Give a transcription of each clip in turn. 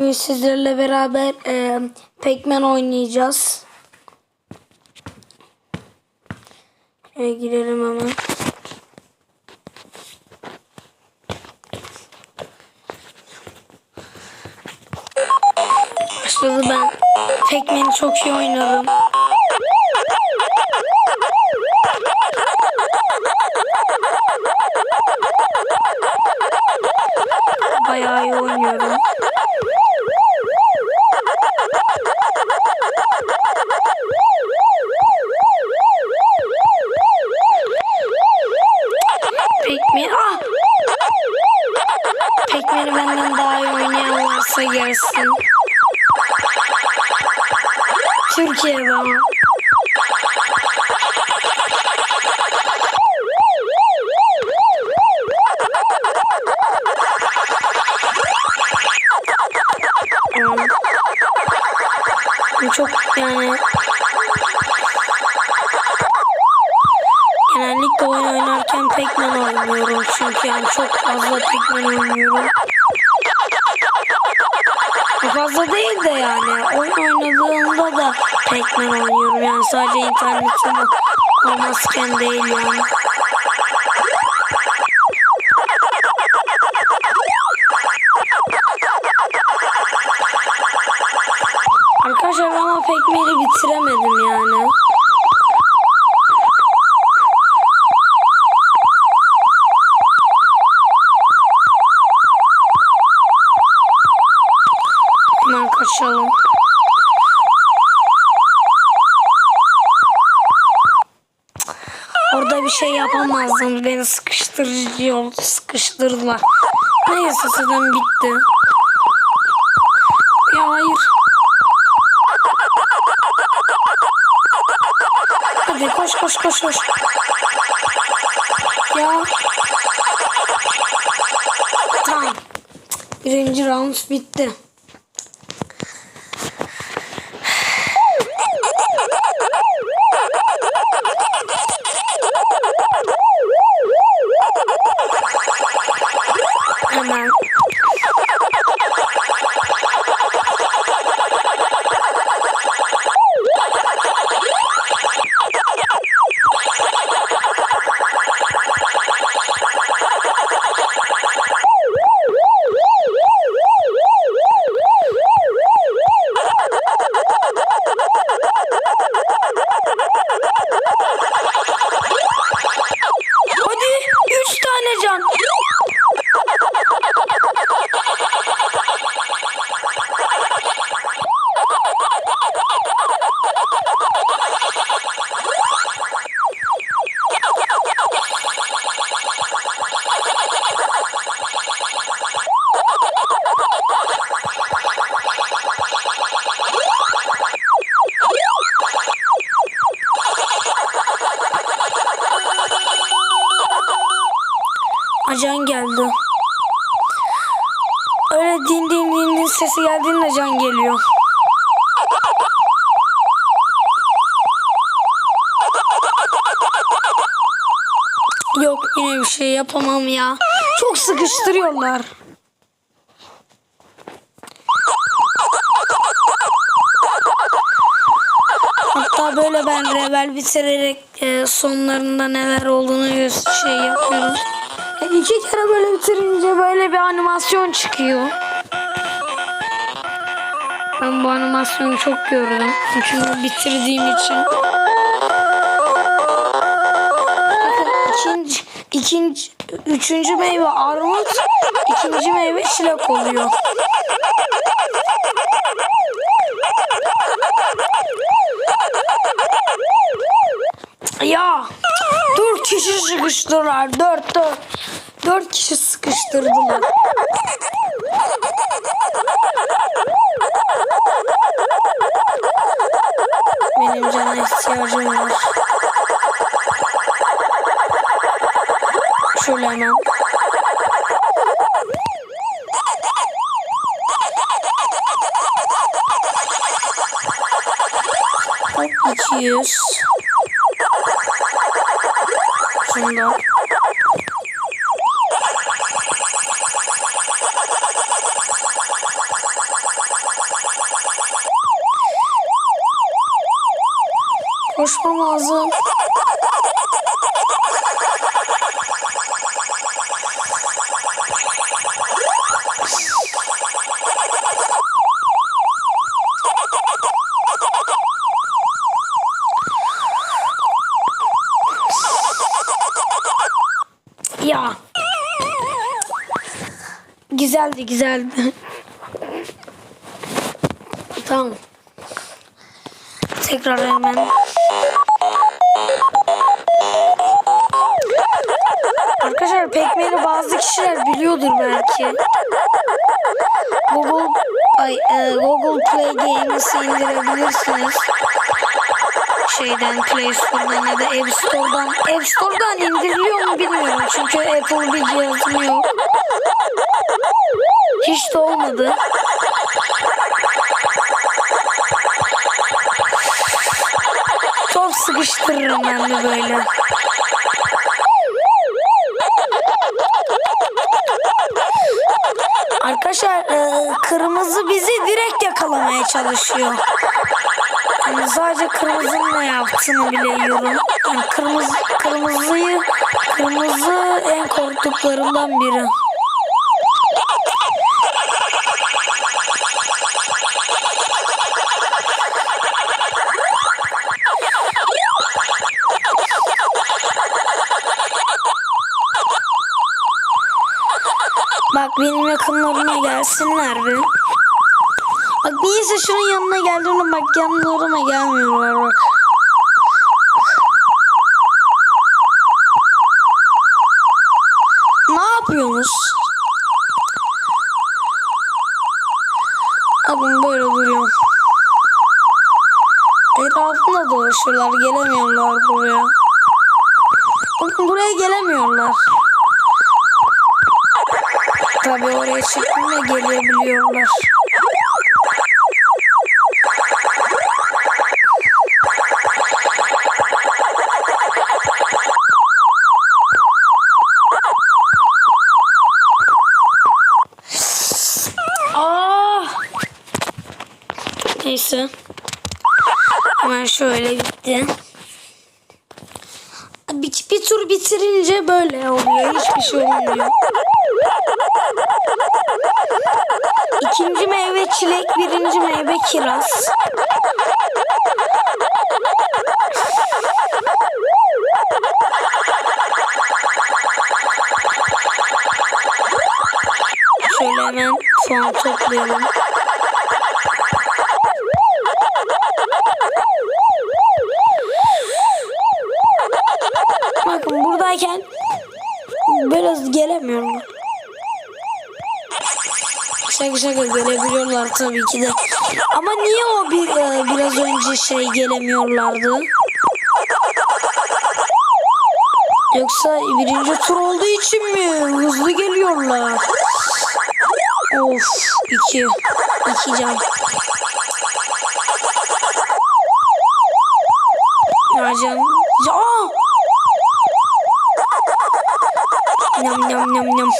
Sizlerle beraber e, Pac-Man oynayacağız. Şöyle girelim hemen. Başladı ben Pac-Man'i çok iyi oynarım. Pac-Man'i benden daha iyi oynayan varsa gelsin. Türkiye'de ama. Hmm. Çok yani genellikle oyun oynarken Pac-Man oynuyorum çünkü yani çok fazla Pac-Man oynuyorum. Fazla değil de yani oyun oynadığımda da Pac-Man oynuyorum yani sadece internetim olmazken değil yani. Bir şey yapamazdım. Beni sıkıştırıcı oldu. Sıkıştırdılar. Neyse zaten bitti. Ya hayır. Hadi koş koş koş koş. Ya. Tamam. Birinci round bitti. Sesi geldiğinde can geliyor. Yok yine bir şey yapamam ya. Çok sıkıştırıyorlar. Hatta böyle ben rebel bitirerek e, sonlarında neler olduğunu şey yapıyorum. E, İki kere böyle bitirince böyle bir animasyon çıkıyor. Ben bu animasyonu çok gördüm. Çünkü bitirdiğim için. Bakın ikinci, üçüncü meyve armut, ikinci meyve çilek oluyor. Ya dört kişi sıkıştırdılar. Dört dört. Dört kişi sıkıştırdılar. Cana ihtiyacım var. Şöyle hemen. Hop 200. Şundan. Lazım. Ya. Güzeldi güzeldi. tamam. Tekrar hemen. Arkadaşlar Pac-Man'i bazı kişiler biliyordur belki. Google ay e, Google Play Games'i indirebilirsiniz. Şeyden Play Store'dan ya da App Store'dan. App Store'dan indiriliyor mu bilmiyorum çünkü Apple bir cihazım yok. Hiç de olmadı. Çok sıkıştırırım ben de böyle. Arkadaşlar e, kırmızı bizi direkt yakalamaya çalışıyor. Yani sadece kırmızının yaptığını biliyorum. Yani kırmızı, kırmızıyı kırmızı en korktuklarımdan biri. Bak benim yakınlarıma gelsinler bir. Bak niyeyse şunun yanına geldiğimde bak yanlarıma gelmiyorlar bak. Ne yapıyorsunuz? Bakın böyle duruyor. Etrafında dolaşıyorlar gelemiyorlar buraya. Bakın buraya gelemiyorlar. Tabii oraya çıktığında gelebiliyorlar. Aa! Neyse. Hemen şöyle bitti. Bir, bir tur bitirince böyle oluyor. Hiçbir şey olmuyor. İkinci meyve çilek, birinci meyve kiraz. Şöyle hemen puan toplayalım. Bakın buradayken biraz gelemiyorum. Şaka şaka gelebiliyorlar tabii ki de. Ama niye o bir e, biraz önce şey gelemiyorlardı? Yoksa birinci tur olduğu için mi? Hızlı geliyorlar. Of iki. iki can. Ya can. Ya! Nam nam nam nam.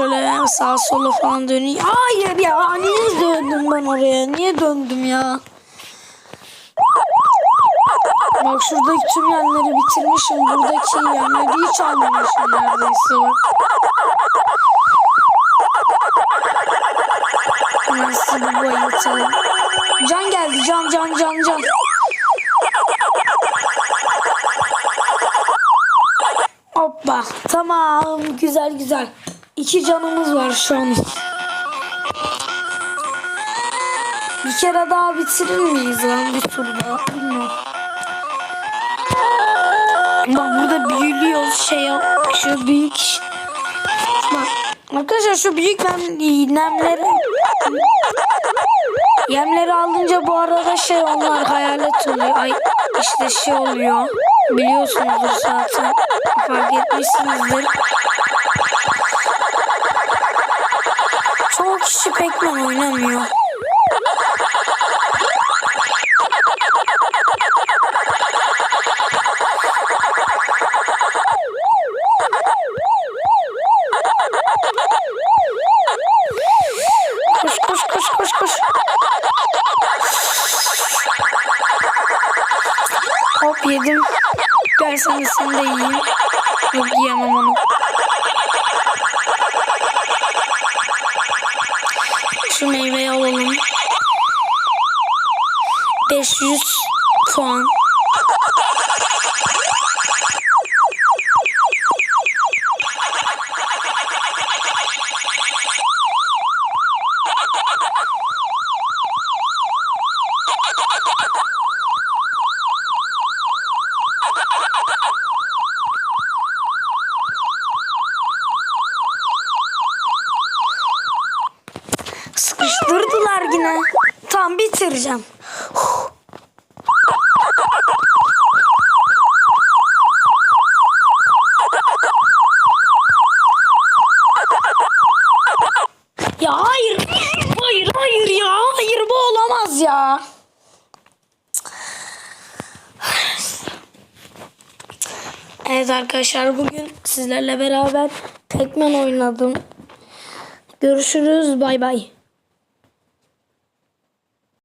Şöyle sağa sola falan döneyim. Hayır ya niye döndüm ben oraya? Niye döndüm ya? Bak şuradaki tüm yerleri bitirmişim. Buradaki yerleri hiç almamışım neredeyse bak. Size bu bayıltalım. Can geldi can can can can. Hoppa tamam güzel güzel. İki canımız var şu an. Bir kere daha bitirir miyiz lan bir tur daha? Bilmiyorum. Bak burada büyülüyor şey şu büyük Bak arkadaşlar şu büyük nem, nemleri yemleri alınca bu arada şey onlar hayalet oluyor. Ay işte şey oluyor. Biliyorsunuzdur zaten. Fark etmişsinizdir. kişi Pac-Man oynamıyor. Koş koş koş koş koş. Hop yedim. Ben senin de yiyeyim. Şu meyveyi alalım. 500 Yine. Tam bitireceğim. Ya hayır. Hayır hayır ya. Hayır bu olamaz ya. Evet arkadaşlar bugün sizlerle beraber Pac-Man oynadım. Görüşürüz bay bay.